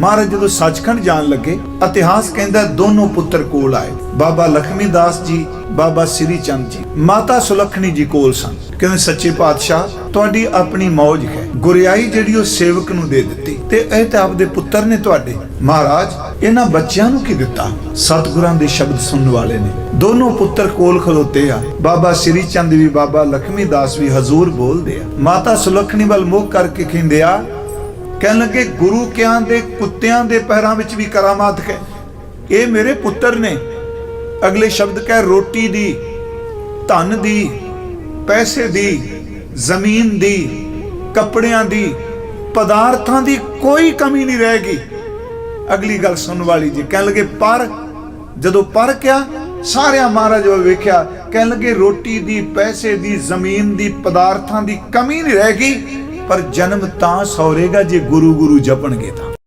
ਮਹਾਰਾਜ ਜਦੋਂ ਸੱਚਖੰਡ ਜਾਣ ਲੱਗੇ, ਇਤਿਹਾਸ ਕਹਿੰਦਾ ਦੋਨੋਂ ਪੁੱਤਰ ਕੋਲ ਆਏ। ਬਾਬਾ ਲਖਮੀ ਦਾਸ ਜੀ, ਬਾਬਾ ਸ੍ਰੀ ਚੰਦ ਜੀ। ਮਾਤਾ ਸੁਲੱਖਣੀ ਜੀ ਕੋਲ ਸਨ। ਕਹਿੰਦੇ, ਸੱਚੇ ਪਾਤਸ਼ਾਹ, ਤੁਹਾਡੀ ਆਪਣੀ ਮੌਜ ਹੈ। ਗੁਰਿਆਈ ਜਿਹੜੀ ਉਹ ਸੇਵਕ ਨੂੰ ਦੇ ਦਿੱਤੀ ਤੇ ਇਹ ਤਾਂ ਆਪਦੇ ਪੁੱਤਰ ਨੇ ਤੁਹਾਡੇ। ਮਹਾਰਾਜ, ਇਹਨਾਂ ਬੱਚਿਆਂ ਨੂੰ ਕੀ ਦਿੱਤਾ? ਸਤਿਗੁਰਾਂ ਦੇ ਸ਼ਬਦ ਸੁਣਨ ਵਾਲੇ ਨੇ। ਦੋਨੋਂ ਪੁੱਤਰ ਕੋਲ ਖਲੋਤੇ ਆ। ਬਾਬਾ ਸ੍ਰੀ ਚੰਦ ਵੀ, ਬਾਬਾ ਲਖਮੀ ਦਾਸ ਵੀ ਹਜ਼ੂਰ ਬੋਲਦੇ ਆ। ਮਾਤਾ ਸੁਲੱਖਣੀ ਵੱਲ ਮੁਖ ਕਰਕੇ ਕਹਿੰਦੇ, ਆ ਕਹਿਣ ਲੱਗੇ, ਗੁਰੂ ਕਿਆਂ ਦੇ ਕੁੱਤਿਆਂ ਦੇ ਪੈਰਾਂ ਵਿੱਚ ਵੀ ਕਰਾਮਾਤ ਹੈ। ਇਹ ਮੇਰੇ ਪੁੱਤਰ ਨੇ। ਅਗਲੇ ਸ਼ਬਦ ਕਹਿ, ਰੋਟੀ ਦੀ, ਧਨ ਦੀ, ਪੈਸੇ ਦੀ, ਜ਼ਮੀਨ ਦੀ, ਕੱਪੜਿਆਂ ਦੀ, ਪਦਾਰਥਾਂ ਦੀ ਕੋਈ ਕਮੀ ਨਹੀਂ ਰਹੇਗੀ ਅਗਲੀ ਗੱਲ ਸੁਣਨ ਵਾਲੀ ਜੀ, ਕਹਿਣ ਲੱਗੇ, ਪਰ ਜਦੋਂ ਪਰ ਕਿਆ ਸਾਰਿਆਂ ਮਹਾਰਾਜ ਵੱਲ ਵੇਖਿਆ, ਕਹਿਣ ਲੱਗੇ, ਰੋਟੀ ਦੀ, ਪੈਸੇ ਦੀ, ਜ਼ਮੀਨ ਦੀ, ਪਦਾਰਥਾਂ ਦੀ ਕਮੀ ਨਹੀਂ ਰਹੇਗੀ ਪਰ ਜਨਮ ਤਾਂ ਸੌਰੇਗਾ ਜੇ ਗੁਰੂ ਗੁਰੂ ਜਪਣਗੇ ਤਾਂ।